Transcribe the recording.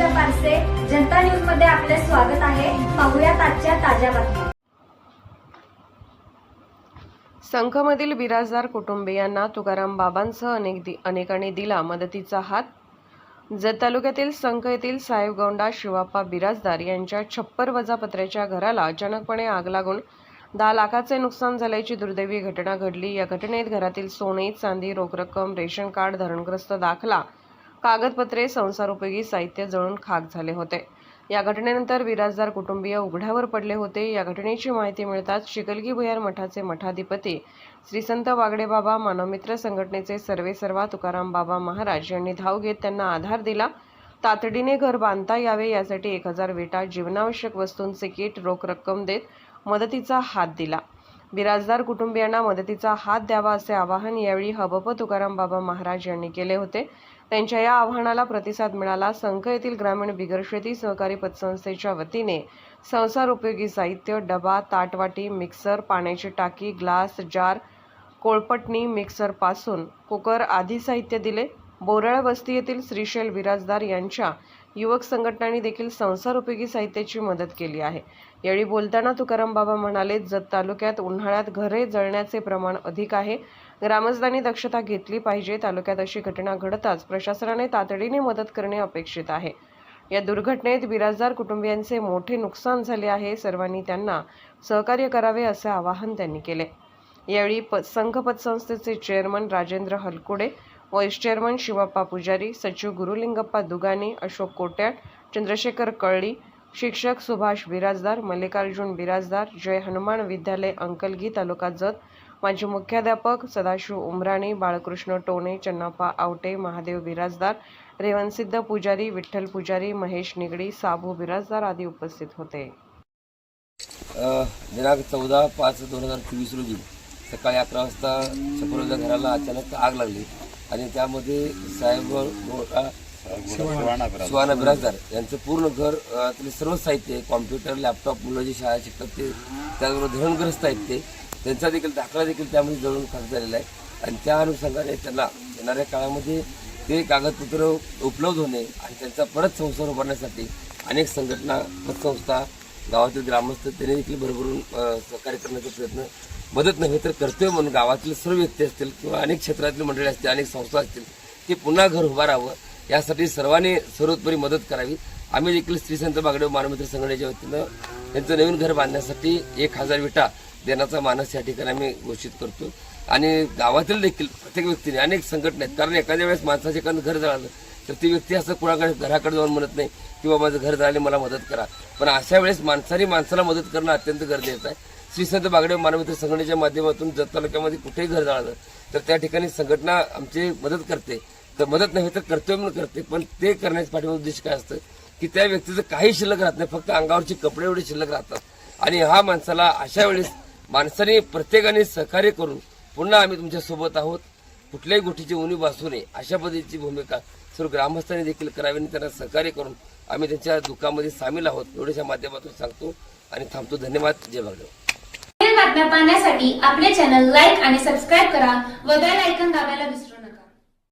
आरसे जनता न्यूजमध्ये आपले स्वागत आहे. पाहुयात आजच्या ताज्या बातम्या. संघमधील बिराजदार कुटुंबियांना तुकाराम बाबांसह अनेक दि अनेकांनी दिला मदतीचा हात. जत तालुक्यातील संख येथील साहेबगौंडा शिवाप्पा बिराजदार यांच्या छप्पर वजापत्र्याच्या घराला अचानकपणे आग लागून दहा लाखाचे नुकसान झाल्याची दुर्दैवी घटना घडली. या घटनेत घरातील सोने चांदी रोख रक्कम रेशन कार्ड धरणग्रस्त दाखला कागदपत्रे संसारोपयोगी साहित्य जळून खाक झाले होते. या घटनेनंतर बिराजदार कुटुंबीय उघड्यावर पडले होते. या घटनेची माहिती मिळताच शिकलगी भुयार मठाचे मठाधिपती श्री संत वागडेबाबा मानवमित्र संघटनेचे सर्वेसर्वा तुकाराम बाबा महाराज यांनी धाव घेत त्यांना आधार दिला. तातडीने घर बांधता यावे यासाठी एक हजार विटा जीवनावश्यक वस्तूंचे किट रोख रक्कम देत मदतीचा हात दिला. बिराजदार कुटुंबियांना मदतीचा हात द्यावा असे आवाहन यावेळी हबप तुकाराम बाबा महाराज यांनी केले होते. त्यांच्या या आव्हानाला प्रतिसाद मिळाला. संघ येथील ग्रामीण बिगर शेती सहकारी पतसंस्थेच्या वतीने संसार उपयोगी साहित्य डबा ताटवाटी मिक्सर पाण्याची टाकी ग्लास जार कोळपटणी मिक्सरपासून कुकर आदी साहित्य दिले. बोराळ वस्ती येथील श्रीशैल बिराजदार यांच्या युवक संघटनांनी देखील संसार उपयोगी साहित्याची मदत केली आहे. यावेळी बोलताना तुकाराम बाबा म्हणाले जत तालुक्यात उन्हाळ्यात घरे जळण्याचे प्रमाण अधिक आहे. ग्रामस्थांनी दक्षता घेतली पाहिजे. तालुक्यात अशी घटना घडताच प्रशासनाने तातडीने मदत करणे अपेक्षित आहे. या दुर्घटनेत बिराजदार कुटुंबियांचे मोठे नुकसान झाले आहे. सर्वांनी त्यांना सहकार्य करावे असे आवाहन त्यांनी केले. यावेळी प संघ पतसंस्थेचे chairman Rajendra Halkude vice chairman Shivappa Pujari सचिव गुरुलिंगप्पा दुगानी अशोक कोट्याट चंद्रशेखर कळली शिक्षक सुभाष बिराजदार मल्लिकार्जुन बिराजदार जय हनुमान विद्यालय अंकलगी तालुका जत माजी मुख्याध्यापक सदाशिव उमराणी बाळकृष्ण टोणे चन्नाप्पा आवटे महादेव बिराजदार रेवणसिद्ध पुजारी विठ्ठल पुजारी महेश निगडी साबू बिराजदार आदी उपस्थित होते. दिनांक चौदा पाच दोन हजार चोवीस रोजी सकाळी अकरा वाजता घराला अचानक आग लागली. आणि त्यामध्ये साहेब गोळा शिवाना. बिराजदार यांचं पूर्ण घर त्यातले सर्व साहित्य कॉम्प्युटर लॅपटॉप मुलं जी शाळा शिकतात ते त्याचबरोबर धरणग्रस्त आहेत ते त्यांचा देखील दाखला देखील त्यामध्ये जळून खाक झालेला आहे. आणि त्या अनुषंगाने त्यांना येणाऱ्या काळामध्ये ते कागदपत्र उपलब्ध होणे आणि त्यांचा परत संसार उभारण्यासाठी अनेक संघटना पतसंस्था गावातील ग्रामस्थ त्यांनी देखील भरभरून सहकार्य करण्याचा प्रयत्न मदत नव्हे तर कर्तव्य म्हणून गावातील सर्व व्यक्ती असतील किंवा अनेक क्षेत्रातील मंडळी असतील अनेक संस्था असतील ते पुन्हा घर उभा राहावं. यासाठी सर्वांनी सर्वोत्परी मदत करावी. आम्ही देखील स्त्री संत बागडे मानमित्र संघटनेच्या वतीनं त्यांचं नवीन घर बांधण्यासाठी एक हजार विटा देण्याचा मानस या ठिकाणी आम्ही घोषित करतो. आणि गावातील देखील प्रत्येक व्यक्तीने अनेक संघटना आहेत. कारण एखाद्या वेळेस माणसाचे एखादं घर जळालं तर ती व्यक्ती असं कुणाकडे घराकडे जाऊन म्हणत नाही किंवा माझं घर झाले मला मदत करा. पण अशा वेळेस माणसाने माणसाला मदत करणं अत्यंत गरजेचं आहे. श्री संत बागडे मानवमित्र संघटनेच्या माध्यमातून जत तालुक्यामध्ये कुठेही घर जाळलं तर त्या ठिकाणी संघटना आमची मदत करते. तर मदत नव्हे तर कर्तव्य म्हणून करते पण ते करण्याचं पाठीमागे उद्देश काय असतं? की त्या व्यक्तीचं काही शिल्लक राहत नाही फक्त अंगावरचे कपडे एवढे शिल्लक राहतात. आणि हा माणसाला अशा वेळेस माणसाने प्रत्येकाने सहकार्य करून पुन्हा आम्ही तुमच्यासोबत आहोत. कुठल्याही गोष्टीची उणी बसू नये. अशा पद्धतीची भूमिका सर्व ग्रामस्थांनी देखील करावी आणि त्यांना सहकार्य करून आम्ही त्यांच्या दुःखामध्ये सामील आहोत. एवढ्याच्या माध्यमातून सांगतो आणि थांबतो. धन्यवाद. जय भागदेव बातम्या पाहण्यासाठी आपले चॅनल लाईक आणि सबस्क्राईब करा व बेल ऐकन दाबायला विसरू